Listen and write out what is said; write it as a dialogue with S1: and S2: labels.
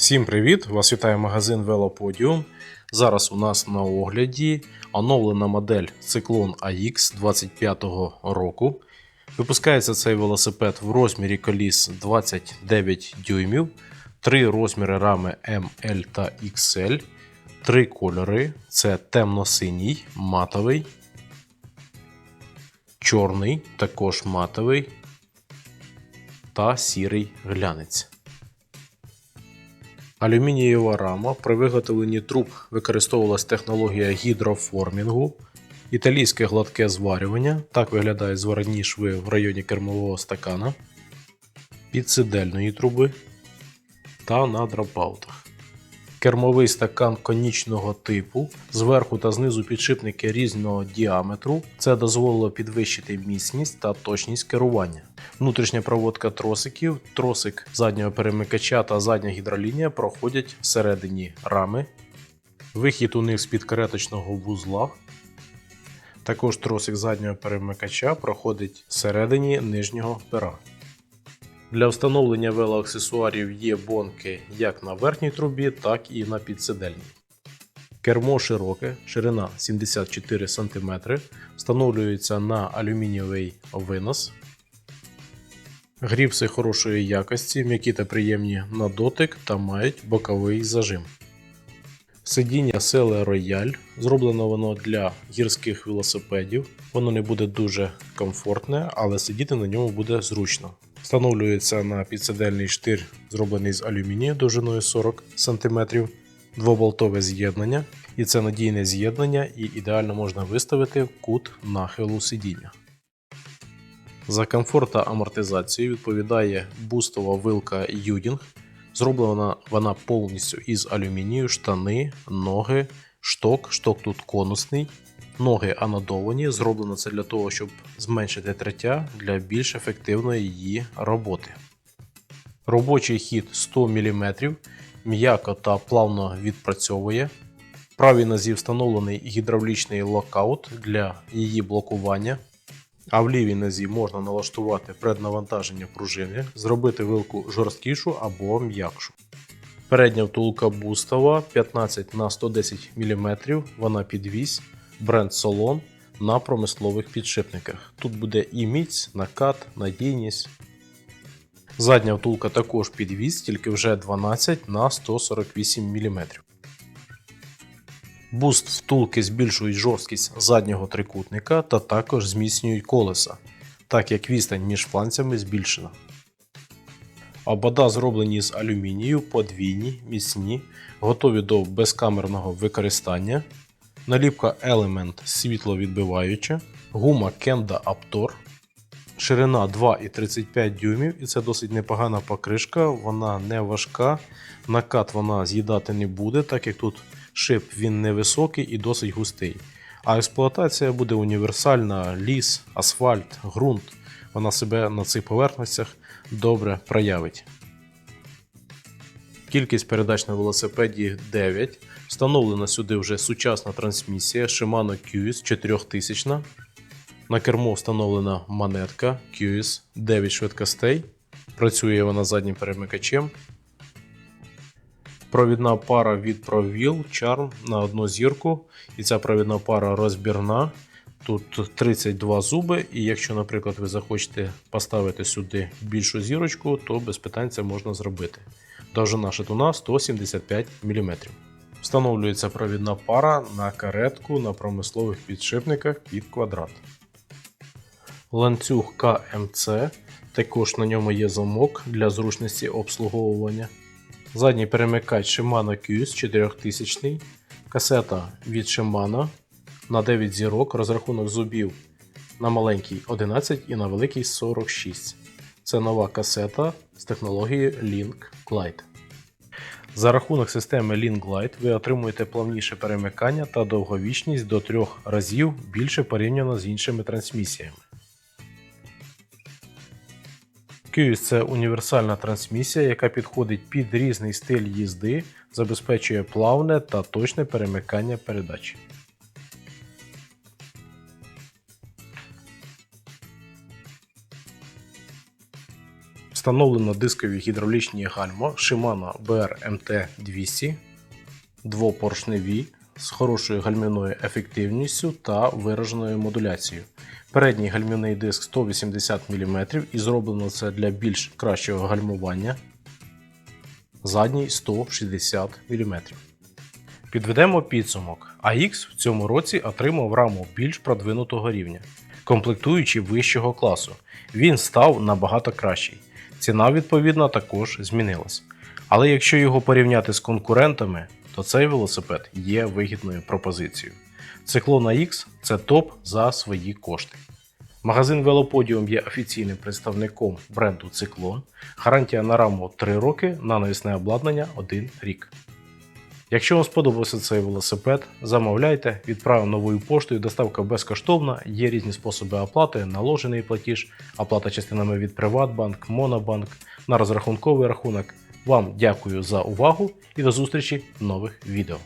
S1: Всім привіт! Вас вітає магазин Велоподіум. Зараз у нас на огляді оновлена модель Cyclone AX 25-го року. Випускається цей велосипед в розмірі коліс 29 дюймів, три розміри рами M, L та XL, три кольори: це темно-синій, матовий, чорний, також матовий та сірий глянець. Алюмінієва рама при виготовленні труб використовувалась технологія гідроформінгу, італійське гладке зварювання. Так виглядають зварні шви в районі кермового стакана, підсидельної труби та на дропаутах. Кермовий стакан конічного типу, зверху та знизу підшипники різного діаметру. Це дозволило підвищити міцність та точність керування. Внутрішня проводка тросиків, тросик заднього перемикача та задня гідролінія проходять всередині рами. Вихід у них з-під кареточного вузла. Також тросик заднього перемикача проходить всередині нижнього пера. Для встановлення велоаксесуарів є бонки як на верхній трубі, так і на підсидельній. Кермо широке, ширина 74 см, встановлюється на алюмінієвий винос. Гріпси хорошої якості, м'які та приємні на дотик та мають боковий зажим. Сидіння Sele Royal. Зроблено воно для гірських велосипедів. Воно не буде дуже комфортне, але сидіти на ньому буде зручно. Встановлюється на підсидельний штир, зроблений з алюмінію довжиною 40 см, двоболтове з'єднання, і це надійне з'єднання, і ідеально можна виставити кут нахилу сидіння. За комфорт та амортизацію відповідає бустова вилка Юдінг. Зроблена вона повністю із алюмінію, штани, ноги, шток. Шток тут конусний, ноги анодовані. Зроблено це для того, щоб зменшити третя для більш ефективної її роботи. Робочий хід 100 мм, м'яко та плавно відпрацьовує. Правій нозі встановлений гідравлічний локаут для її блокування. А в лівій нозі можна налаштувати преднавантаження пружини, зробити вилку жорсткішу або м'якшу. Передня втулка бустова 15 на 110 мм, вона підвісь, бренд Solon на промислових підшипниках. Тут буде і міць, накат, надійність. Задня втулка також підвісь, тільки вже 12 на 148 мм. Буст втулки збільшують жорсткість заднього трикутника та також зміцнюють колеса, так як відстань між фланцями збільшена. Обода зроблені з алюмінію, подвійні, міцні, готові до безкамерного використання. Наліпка Element світловідбиваюча, гума Kenda Aptor, ширина 2,35 дюймів і це досить непогана покришка, вона не важка, накат вона з'їдати не буде, так як тут шип він невисокий і досить густий. А експлуатація буде універсальна, ліс, асфальт, ґрунт. Вона себе на цих поверхностях добре проявить. Кількість передач на велосипеді 9. Встановлена сюди вже сучасна трансмісія Shimano QS 4000. На кермо встановлена монетка QS 9 швидкостей. Працює вона заднім перемикачем. Провідна пара від ProWheel Charm на одну зірку. І ця провідна пара розбірна. Тут 32 зуби, і якщо, наприклад, ви захочете поставити сюди більшу зірочку, то без питань це можна зробити. Довжина шатуна 175 мм. Встановлюється провідна пара на каретку на промислових підшипниках під квадрат. Ланцюг КМЦ. Також на ньому є замок для зручності обслуговування. Задній перемикач Shimano QS 4000, касета від Shimano на 9 зірок, розрахунок зубів на маленький 11 і на великий 46. Це нова касета з технологією Link Glide. За рахунок системи Link Glide ви отримуєте плавніше перемикання та довговічність до 3 разів більше порівняно з іншими трансмісіями. QS – це універсальна трансмісія, яка підходить під різний стиль їзди, забезпечує плавне та точне перемикання передач. Встановлено дискові гідравлічні гальма Shimano BR MT200, двопоршневі з хорошою гальмівною ефективністю та вираженою модуляцією. Передній гальмівний диск 180 мм і зроблено це для більш кращого гальмування. Задній 160 мм. Підведемо підсумок. AX в цьому році отримав раму більш продвинутого рівня, комплектуючи вищого класу. Він став набагато кращий. Ціна, відповідно, також змінилась. Але якщо його порівняти з конкурентами, то цей велосипед є вигідною пропозицією. Циклона X – це топ за свої кошти. Магазин Велоподіум є офіційним представником бренду Циклон. Гарантія на раму 3 роки, на навісне обладнання 1 рік. Якщо вам сподобався цей велосипед, замовляйте, відправимо новою поштою, доставка безкоштовна, є різні способи оплати, наложений платіж, оплата частинами від Приватбанк, Монобанк на розрахунковий рахунок. Вам дякую за увагу і до зустрічі в нових відео.